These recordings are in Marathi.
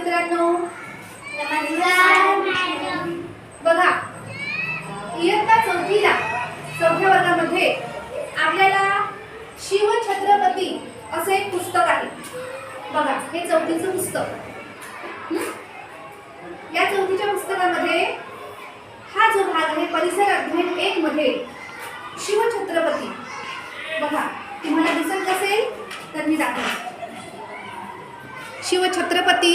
मित्रांनो. बघा इयत्ता चौथीला चौथ्या वर्गामध्ये आपल्याला शिवछत्रपती असं एक पुस्तक आहे. बघा हे चौथीचं पुस्तक. या चौथीच्या पुस्तकामध्ये हा जो भाग आहे परिसर अध्ययन एक मध्ये शिवछत्रपती. बघा तुम्हाला दिसत असेल तर मी दाखवते. शिवछत्रपती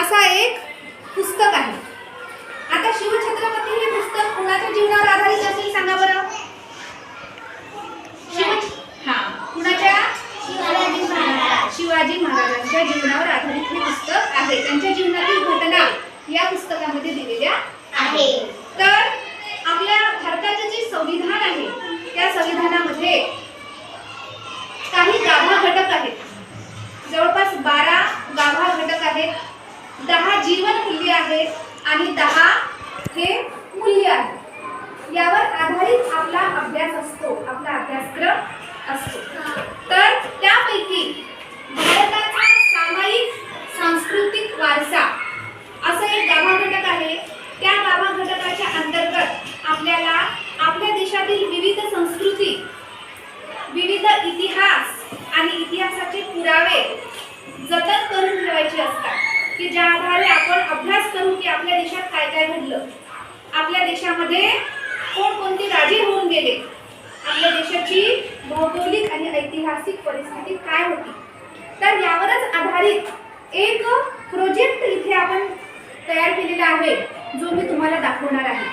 असा एक पुस्तक आहे. आता शिवछत्रपती हे पुस्तक कुणाच्या जीवनावर आधारित असेल सांगा बरं? हा कुणाच्या? शिवाजी महाराजांच्या जीवनावर आधारित हे पुस्तक आहे. त्यांच्या जीवनातील घटना या पुस्तकामध्ये दिलेल्या आहेत. तर आपल्या भारताचे जे संविधान आहे त्या संविधानामध्ये काही गाभा घटक आहेत जवळपास बारा गाभा घटक आहेत दहा जीवन मूल्य आहेत आणि दहा हे मूल्य आहे यावर आधारित आपला अभ्यास असतो आपला अभ्यासक्रम असतो. तर त्यापैकी भारताचा सामायिक सांस्कृतिक वारसा असं एक गाभा घटक आहे. त्या गाभा घटकाच्या अंतर्गत आपल्याला आपल्या देशातील विविध संस्कृती विविध इतिहास आणि इतिहासाचे पुरावे जतन करून ठेवायचे असतात की ज्या आधारे आपण अभ्यास करू की आपल्या देशात काय काय घडलं. आपल्या देशामध्ये कोणकोणते राजे होऊन गेले? आपल्या देशाची भौगोलिक आणि ऐतिहासिक परिस्थिती काय होती? तर यावरच आधारित एक प्रोजेक्ट इथे आपण तयार केलेला आहे जो मी तुम्हाला दाखवणार आहे.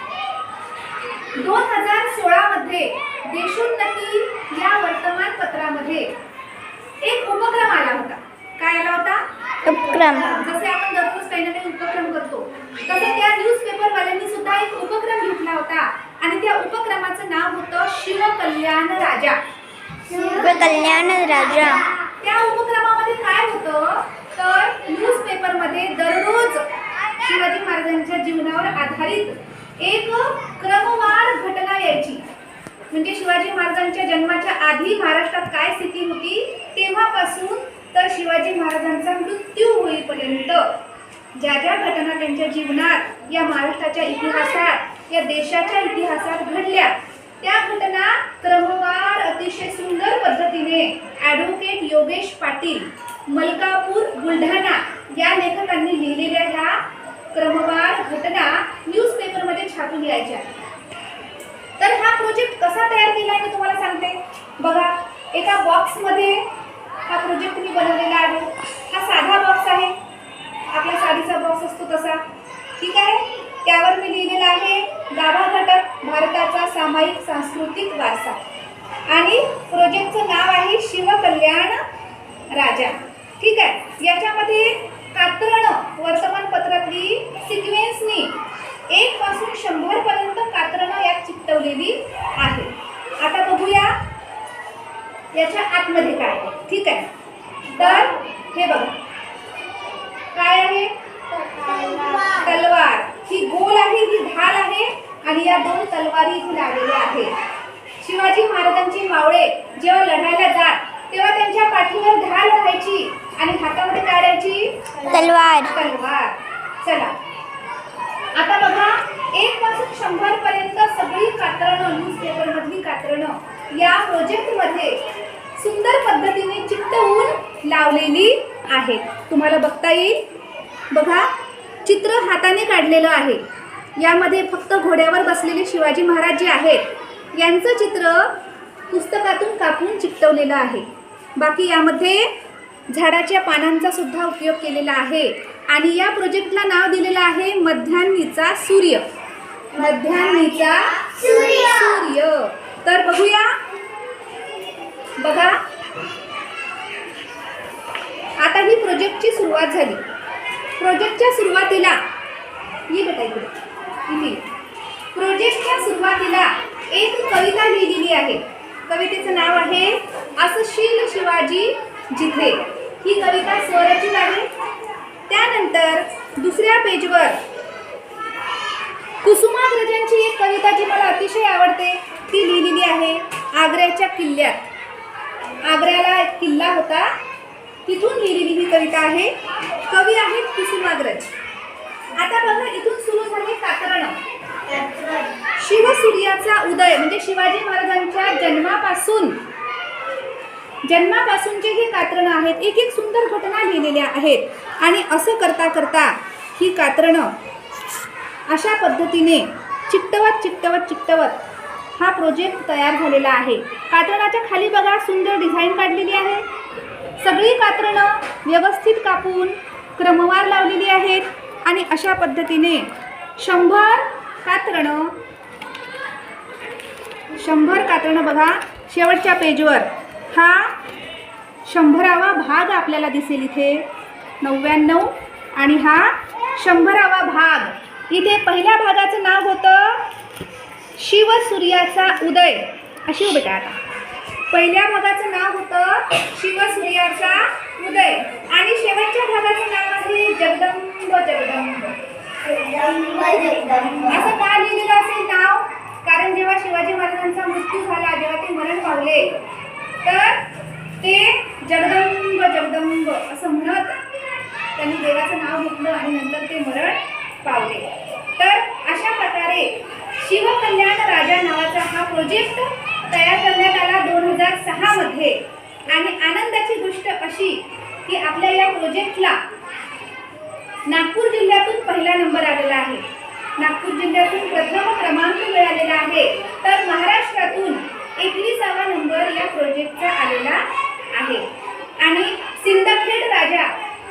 दोन हजार सोळा मध्ये देशोन्नती या वर्तमानपत्रामध्ये एक उपक्रम आला होता. काय आला होता? उपक्रम. जसे आपण दररोज काही ना काही उपक्रम करतो तसे त्या न्यूजपेपर वाल्यांनी सुद्धा एक उपक्रम घेतला होता. आणि त्या उपक्रमाचं नाव होतं शिवकल्याण राजा. कल्याण राजा. त्या उपक्रमामध्ये काय होतं? तर न्यूजपेपरमध्ये दररोज शिवाजी महाराजांच्या जीवनावर आधारित एक क्रमवार घटना यायची. म्हणजे शिवाजी महाराजांच्या जन्माच्या आधी महाराष्ट्रात काय स्थिती होती? तेव्हापासून तर शिवाजी महाराजांचा मृत्यू होईपर्यंत ज्या ज्या घटना त्यांच्या जीवनात या महाराष्ट्राच्या इतिहासात या देशाच्या इतिहासात घडल्या. त्या घटना क्रमवार अतिशय सुंदर पद्धतीने ॲडव्होकेट योगेश पाटील मलकापूर बुलढाणा या लेखकांनी लिहिलेल्या ह्या क्रमवार घटना न्यूजपेपरमध्ये छापून यायच्या तर हा प्रोजेक्ट कसा तयार केला आहे मी तुम्हाला सांगते. बघा एका बॉक्समध्ये हा प्रोजेक्ट मी बनवलेला आहे हा साधा बॉक्स आहे आपला साडीचा बॉक्स असतो तसा ठीक आहे त्यावर मी लिहिलेला आहे गाभा घटक भारताचा सामायिक सांस्कृतिक वारसा. आणि प्रोजेक्टचं नाव आहे शिवकल्याण राजा. ठीक आहे? याच्यामध्ये कात्रण वर्तमानपत्रातली सिक्वेन्सनी एक पासून शंभरपर्यंत कात्रणं यात चिकटवलेली आहे. आता बघूया याच्या आतमध्ये काय आहे. ठीक आहे? तर हे बघा. काय आहे? तलवार. ही गोल आहे ही ढाल आहे आणि या दोन तलवारी इथे लागलेल्या आहेत. शिवाजी महाराजांची मावळे जेव्हा लढायला जात तेव्हा त्यांच्या पाठीवर ढाल राहायची आणि हातामध्ये काय राहायची तलवार. तलवार. चला. आता बघा एक पासून शंभर पर्यंत सगळी कात्रणं न्यूजपेपर मधली कात्रणं या प्रोजेक्टमध्ये सुंदर पद्धतीने चिकटवून लावलेली आहेत. तुम्हाला बघता येईल. बघा चित्र हाताने काढलेलं आहे. यामध्ये फक्त घोड्यावर बसलेले शिवाजी महाराज जे आहेत यांचं चित्र पुस्तकातून कापून चिकटवलेलं आहे. बाकी यामध्ये झाडाच्या पानांचा सुद्धा उपयोग केलेला आहे. आणि या प्रोजेक्टला नाव दिलेलं आहे मध्यान्नीचा सूर्य. मध्यान्नीचा सूर्य. सूर्य. तर बघूया. बघा. आता ही प्रोजेक्टची सुरुवात झाली. प्रोजेक्टच्या सुरुवातीला ये बेटा इकडे इथे. प्रोजेक्टच्या सुरुवातीला एक कविता लिहिलेली आहे. कवितेचं नाव आहे असशील शिवाजी जिथे. ही कविता स्वरचित आहे. त्यानंतर दुसऱ्या पेजवर कुसुमाग्रजांची एक कविता जी मला अतिशय आवडते ती लिहिलेली आहे आग्र्याच्या किल्ल्यात. आग्र्याला एक किल्ला होता. तिथून लिहिलेली ही कविता आहे कवी आहेत कुसुमाग्रज. आता बघा इथून सुरू झाले कातरणं. शिवसूर्याचा उदय म्हणजे शिवाजी महाराजांच्या जन्मापासून. जन्मापासूनचे हे कात्रणं आहेत. एक एक सुंदर घटना लिहिलेल्या आहेत. आणि असं करता करता ही कात्रणं अशा पद्धतीने चिकटवत चिकटवत चिकटवत हा प्रोजेक्ट तयार झालेला आहे. कात्रणाच्या खाली बघा सुंदर डिझाईन काढलेली आहे. सगळी कात्रणं व्यवस्थित कापून क्रमवार लावलेली आहेत. आणि अशा पद्धतीने शंभर कातरणं. शंभर कातरणं बघा शेवटच्या पेजवर. हा शंभरावा भाग आपल्याला दिसेल इथे. नव्याण्णव आणि हा शंभरावा भाग. इथे पहिल्या भागाचं नाव होतं शिवसूर्याचा उदय. अशी बेटा आता. पहिल्या भागाचं नाव होतं शिवसूर्याचा उदय. आणि शेवटच्या भागाचं नाव आहे जगदंब जगदंब. असं का लिहिलेलं असेल नाव? कारण जेव्हा शिवाजी महाराजांचा मृत्यू झाला जेव्हा ते मरण पावले तर ते जगदंब जगदंब असं म्हणत त्यांनी देवाचं नाव घेतलं आणि नंतर ते मरण पावले. तर अशा प्रकारे शिवकल्याण राजा नावाचा हा प्रोजेक्ट तयार करण्यात आला दोन हजार सहामध्ये आणि आनंदाची गोष्ट अशी की आपल्या या प्रोजेक्टला नागपूर जिल्ह्यात पहिला नंबर आलेला आहे. नागपूर जिल्ह्यातून प्रथम क्रमांक मिळालेला आहे. तर महाराष्ट्रातून एकविसावा नंबर या प्रोजेक्टचा आलेला आहे. आणि सिंदखेड राजा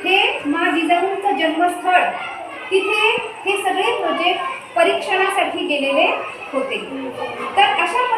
हे मा जिजाऊंचं जन्मस्थळ. तिथे हे सगळे प्रोजेक्ट परीक्षणासाठी गेलेले होते. तर अशा